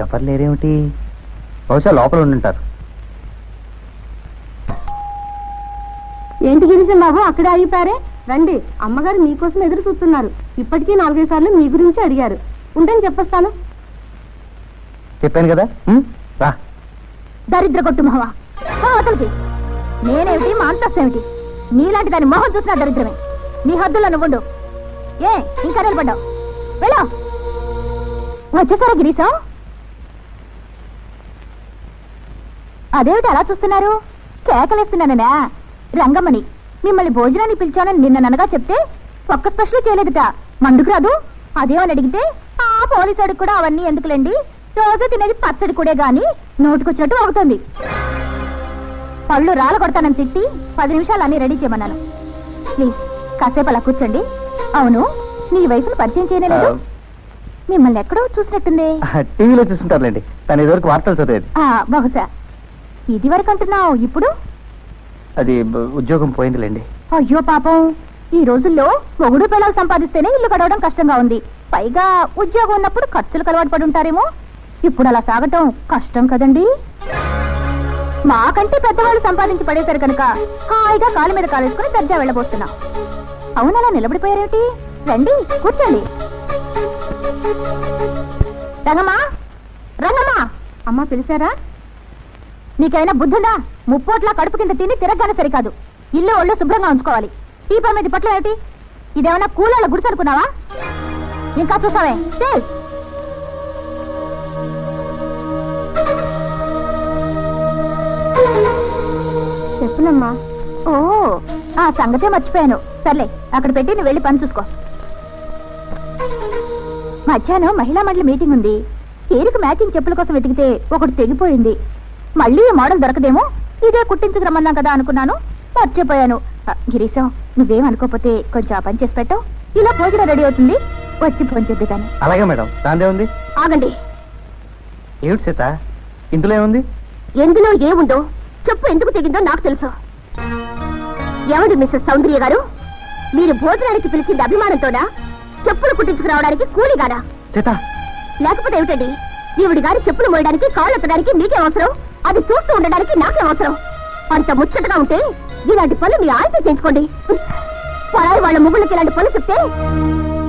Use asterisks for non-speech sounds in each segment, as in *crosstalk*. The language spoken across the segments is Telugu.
ఎవరు లేరేమిటి? బహుశా లోపల ఉండుంటారు. ఏంటి గిరిజన బాబు అక్కడే ఆగిపోయారే? రండి అమ్మగారు మీకోసం ఎదురు చూస్తున్నారు. ఇప్పటికీ నాలుగైదు సార్లు మీ గురించి అడిగారు. ఉంటని చెప్పొస్తాను. చెప్పాను కదా? ఉమ్, రా. దరిద్ర కొట్టు మొహవా నేనేమిటి మా అంతస్తేమిటి నీలాంటి దాని మొహం చూసినా దరిద్రమే. నీ హద్దుల్లో నువ్వుండు. ఏ ఇంకా నిలబడ్డావు. వెళ్ళా. వచ్చేసారా గిరీశం అదేమిటి అలా చూస్తున్నారు? కేకలేస్తున్నాననా రంగమ్మని మిమ్మల్ని భోజనానికి పిలిచానని నిన్న ననగా చెప్తే ఒక్క స్పెషల్ చేయలేదుట. మందుకు రాదు? అదేమని అడిగితే ఆ పోలీసుడికి కూడా అవన్నీ ఎందుకులేండి? రోజు తినేది పచ్చడి కూడా గాని నోటుకొచ్చినట్టు అవుతుంది. పళ్ళు రాళ్ళ కొడతానని తిట్టి పది నిమిషాలు అన్ని రెడీ చేయమన్నాను. ప్లీజ్ కాసేపు అలా కూర్చోండి. అవును నీ వయసును పరిచయం చేయలేదు మిమ్మల్ని ఎక్కడో చూసినట్టుంది. టీవీలో చూస్తుంటారులేండి. తను ఇదివరకు వార్తలు చదివేది. ఆ బహుశా. ఇది వరకు అంటున్నావు ఇప్పుడు? అది ఉద్యోగం పోయిందిలేండి. అయ్యో పాపం ఈ రోజుల్లో మొగుడు పిల్లలు సంపాదిస్తేనే ఇల్లు గడవడం కష్టంగా ఉంది. పైగా ఉద్యోగం ఉన్నప్పుడు ఖర్చులు కలవాటు పడి ఉంటారేమో? ఇప్పుడు అలా సాగటం కష్టం కదండి? మాకంటే పెద్దవాళ్ళు సంపాదించి పడేశారు కనుక హాయిగా కాలు మీద కాలేసుకుని దర్జా వెళ్ళబోతున్నా. అవునలా నిలబడిపోయారేమిటి? రండి కూర్చోండి. రంగమ్మా రంగమ్మా. అమ్మా పిలిచారా? నీకైనా బుద్ధుందా? ముప్పోట్లా కడుపు కింద తిని తిరగగానే సరికాదు. ఇల్లు ఒళ్ళు శుభ్రంగా ఉంచుకోవాలి. టీపా మీద పట్ల ఏమిటి ఇదేమన్నా కూలాల గుడిసె ఇంకా చూసావే చెప్పునమ్మా. ఓ ఆ సంగతే మర్చిపోయాను. సర్లే అక్కడ పెట్టి నువ్వు వెళ్ళి పని చూసుకో. మధ్యాహ్నం మహిళా మండలి మీటింగ్ ఉంది. చీరకు మ్యాచింగ్ చెప్పుల కోసం వెతికితే ఒకటి తెగిపోయింది. మళ్ళీ ఈ మోడల్ దొరకదేమో? ఇదే కుట్టించుకురమ్మన్నాం కదా అనుకున్నాను. మర్చిపోయాను. గిరీశం నువ్వేం అనుకోకపోతే కొంచెం ఆ పని చేసి పెట్టావు ఇలా భోజనం రెడీ అవుతుంది. వచ్చి ఫోన్ చేద్దు కానీ అలాగే మేడం. దాందే ఉంది. ఆగండి. ఏమిటి సీత? ఇందులో ఏముంది? ఎందులో ఏముందో చెప్పు ఎందుకు తెగిందో నాకు తెలుసు. ఎవడు మిస్సెస్ సౌందర్య గారు? మీరు భోజనానికి పిలిచింది అభిమానంతోనా? చెప్పులు కుట్టించుకురావడానికి కూలిగానా? సీత. లేకపోతే ఏమిటండి? ఈవిడి గారి చెప్పులు మోయడానికి కాళ్ళు ఎత్తడానికి మీకే అవసరం? అది చూస్తూ ఉండడానికి నాకే అవసరం. అంత ముచ్చటగా ఉంటే ఇలాంటి పనులు మీ ఆయనతో చేయించుకోండి. పరాయి వాళ్ళ ముగ్గులకి ఇలాంటి పనులు చెప్తే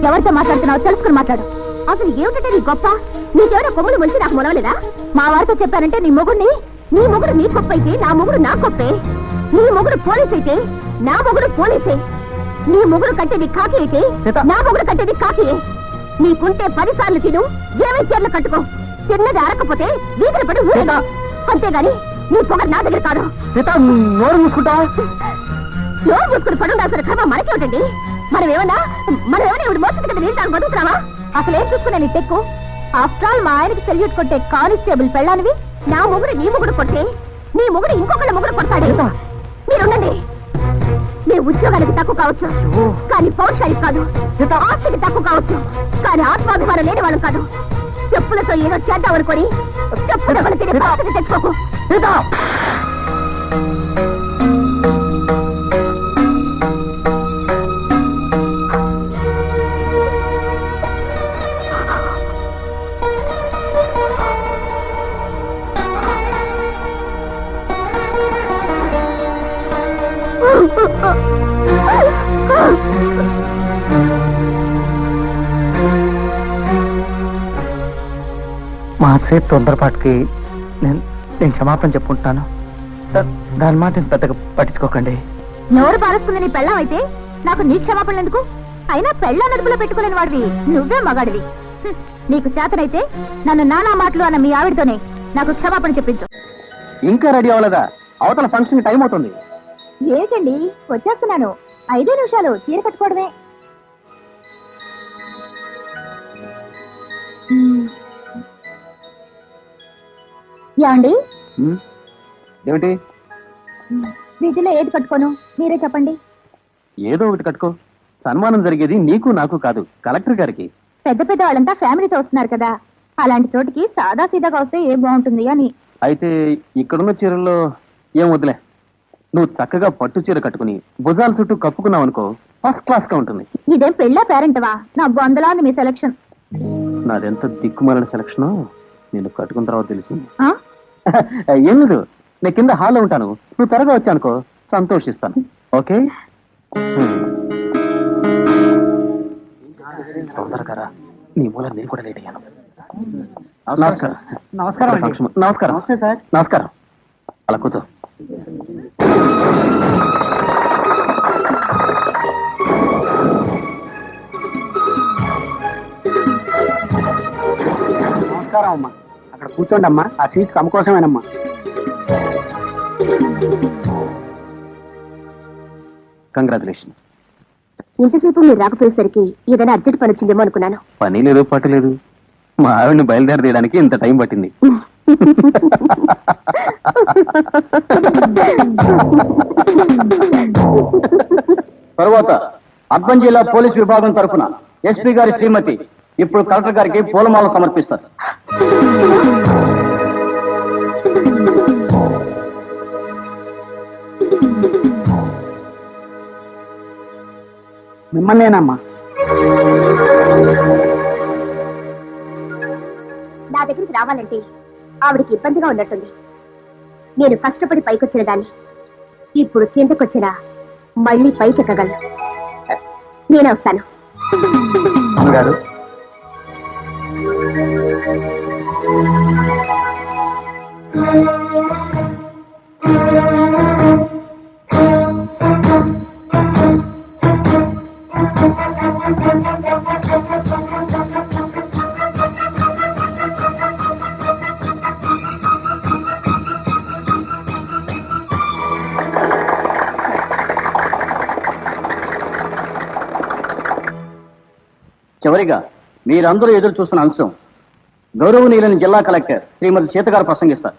ఎవరితో మాట్లాడుతున్నావు తెలుసుకుని మాట్లాడు. అసలు ఏమిటంటే నీ గొప్ప? నీకెవరో కొమ్ములు ముంచి నాకు మొలవలేదా? మా వారితో చెప్పానంటే నీ మొగుడిని నీ మొగుడు నీ గొప్ప అయితే నా మొగుడు నా గొప్పే. నీ మొగుడు పోలీస్ అయితే నా మొగుడు పోలీసే. నీ మొగుడు కట్టేది కాకి అయితే. నా మొగుడు కట్టేది కాకియే. నీకుంటే పది సార్లు తిను ఏమై చీరలు కట్టుకో. తిన్నది అరకపోతే వీధిని పడి ఊరేగా. అంతేగాని నీ పొగరు నా దగ్గర కాదు. సీత నోరు మూసుకుంటా నోరు మూసుకుని పడుండాల్సిన క్రమం మనకేమిటండి? మనం ఏమన్నా మనం ఏమైనా ఇప్పుడు మోసం కింద నీళ్ళు తాను బతుకుతున్నావా? అసలు ఏం చూసుకున్నా నీ టెక్కు ఆఫ్టర్ ఆల్ మా ఆయనకి సెల్యూట్ కొట్టే కానిస్టేబుల్ పెళ్ళానివి నా మొగుడు నీ మొగుడు కొట్టే నీ మొగుడు ఇంకొకళ్ళ మొగుడు కొడతాడు. మీరుండండి. మీ ఉద్యోగానికి తక్కువ కావచ్చు. కానీ పౌరుషానికి కాదు. సీత. ఆస్తికి తక్కువ కావచ్చు. కానీ ఆత్మాభిమానం లేని వాళ్ళు కాదు. చెప్పులతో ఏదో చేద్దాం అనుకొని చెప్పుల తెచ్చుకోకు. సీత మా సేపు తొందరపాటుకి నేను నేను క్షమాపణ చెప్పుకుంటున్నాను. దా- దాని మాట నేను పెద్దగా పట్టించుకోకండి. నోరు పారేసుకుంది నీ పెళ్ళం అయితే నాకు నీ క్షమాపణలు ఎందుకు? అయినా పెళ్ళ నడుపులో పెట్టుకోలేని వాడివి. నువ్వే మగాడివి. నీకు చేతనైతే నన్ను నానా మాటలు అన్న మీ ఆవిడతోనే నాకు క్షమాపణ చెప్పించు. ఇంకా రెడీ అవ్వలేదా? అవతల ఫంక్షన్ టైం అవుతుంది. ఏంటండి వచ్చేస్తున్నాను. ఐదే నిమిషాలు చీర కట్టుకోవడమే. ఏమండి ఏమిటి? వీటిలో ఏది కట్టుకోను మీరే చెప్పండి. ఏదో ఒకటి కట్టుకో. సన్మానం జరిగేది నీకు నాకు కాదు కలెక్టర్ గారికి. పెద్ద పెద్ద వాళ్ళంతా ఫ్యామిలీతో వస్తున్నారు కదా. అలాంటి చోటికి సాదా సీదాగా వస్తే ఏం బాగుంటుంది అని. అయితే ఇక్కడున్న చీరల్లో ఏం వదిలే నువ్వు చక్కగా పట్టు చీర కట్టుకుని భుజాల చుట్టూ కప్పుకున్నావు అనుకో ఫస్ట్ క్లాస్గా ఉంటుంది. ఇదేం పెళ్ళా పేరెంటవా? నా బొందలా మీ సెలక్షన్ నాదెంత దిక్కుమాలిన సెలక్షన్ నేను కట్టుకున్న తర్వాత తెలిసింది. ఆ? *laughs* ఏం లేదు నేను కింద హాల్లో ఉంటాను. నువ్వు త్వరగా వచ్చానుకో సంతోషిస్తాను. ఓకే. తొందరగా రా. నీ మూల నేను కూడా లేట్ అయ్యాను. నమస్కారం. నమస్కారం. నమస్కారం. నమస్తే సార్. నమస్కారం. అలా కూర్చో. అక్కడ కూర్చోండి అమ్మా ఆ సీట్ కమ్మ కోసమేనమ్మా. కంగ్రాచులేషన్ ఇంతసేపు మీరు రాకపోయేసరికి ఏదైనా అర్జెంట్ పని వచ్చిందేమో అనుకున్నాను. పని లేదు పట్టు లేదు. మా ఆవిడని బయలుదేరి తీయడానికి ఇంత టైం పట్టింది. తరువాత అర్బన్ జిల్లా పోలీస్ విభాగం తరఫున ఎస్పీ గారి శ్రీమతి ఇప్పుడు కలెక్టర్ గారికి పూలమాల సమర్పిస్తారు. మిమ్మల్నేనమ్మా. నా దగ్గరికి రావాలంటే ఆవిడకి ఇబ్బందిగా ఉన్నట్టుంది. నేను కష్టపడి పైకొచ్చిన దాన్ని ఇప్పుడు కిందకొచ్చినా మళ్ళీ పైకెక్కగలను. నేనే వస్తాను. అమ్మగారు చివరిగా మీరందరూ ఎదురు చూస్తున్న అంశం. గౌరవనీయులని జిల్లా కలెక్టర్ శ్రీమతి సీత గారు ప్రసంగిస్తారు.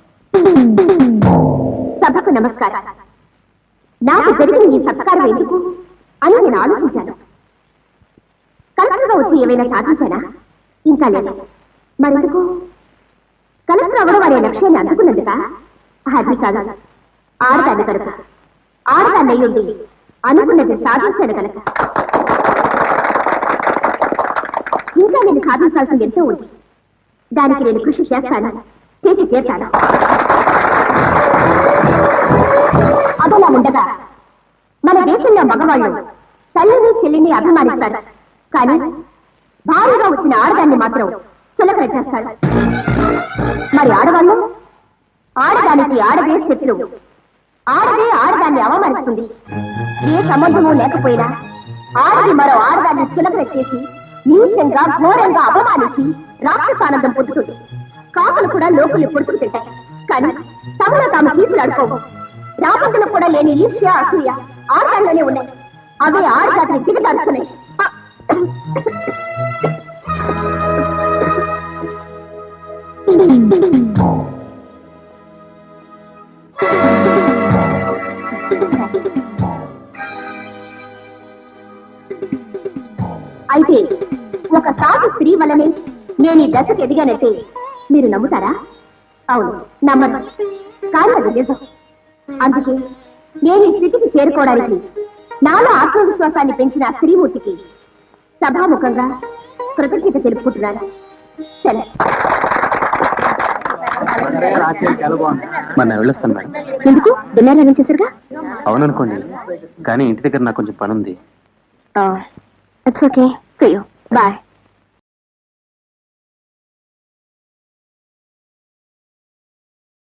సభకు నమస్కారం. నాకు జరిగిన ఈ సత్కారం ఎందుకు? అని నేను ఆలోచించాను. కలెక్టర్గా వచ్చి ఏమైనా సాధించానా? ఇంకా లేదు. మరెందుకు? కలెక్టర్ అవ్వడం అనే లక్ష్యాన్ని అందుకున్నందుక? అది కాదు. ఆడదాన్ని కనుక ఆడదాన్ని అయ్యుండి అనుకున్నది సాధించాను కనుక. ఇంకా నేను సాధించాల్సింది ఎంతో ఉంది. దానికి నేను కృషి చేస్తాను. చేసి తీర్తాను. అదలా ఉండగా మన దేశంలో మగవాళ్ళు తల్లిని చెల్లిని అభిమానిస్తారు. కానీ భారీగా వచ్చిన ఆడదాన్ని మాత్రం చులకన చేస్తాడు మరి ఆడవాళ్ళు? ఆడదానికి ఆడదే శత్రువు. ఆడదే ఆడదాన్ని అవమానిస్తుంది. ఏ సంబంధము లేకపోయినా ఆడది మరో ఆడదాన్ని చులకన చేసి నీచంగా ఘోరంగా అవమానించి రాక్షసానందం పొందుతుంది. కాకులు కూడా లోకుల్ని పొడుచుకు తింటాయి. కానీ తమలో తాము కీర్తులు రాబందులు కూడా లేని ఈర్ష్య అసూయ ఆర్గాల్లోనే ఉన్నాయి. అవే ఆడదాటిని దిగజారుతున్నాయి ఒక సాటి స్త్రీ వల్లనే నేను ఈ దశకు ఎదిగానంటే మీరు నమ్ముతారా? అవును నమ్మను. కానీ అది నిజం. అందుకే నేను ఈ స్థితికి చేరుకోవడానికి నాలో ఆత్మవిశ్వాసాన్ని పెంచిన ఆ శ్రీమూర్తికి సభాముఖంగా కృతజ్ఞత తెలుపుకుంటున్నాను. వెళ్ళొస్తాను మేడం ఎందుకు? డిన్నర్ అరేంజ్ చేశారుగా? అవుననుకోండి. కానీ ఇంటి దగ్గర నాకు కొంచెం పని ఉంది ఇట్స్ ఓకే Bye.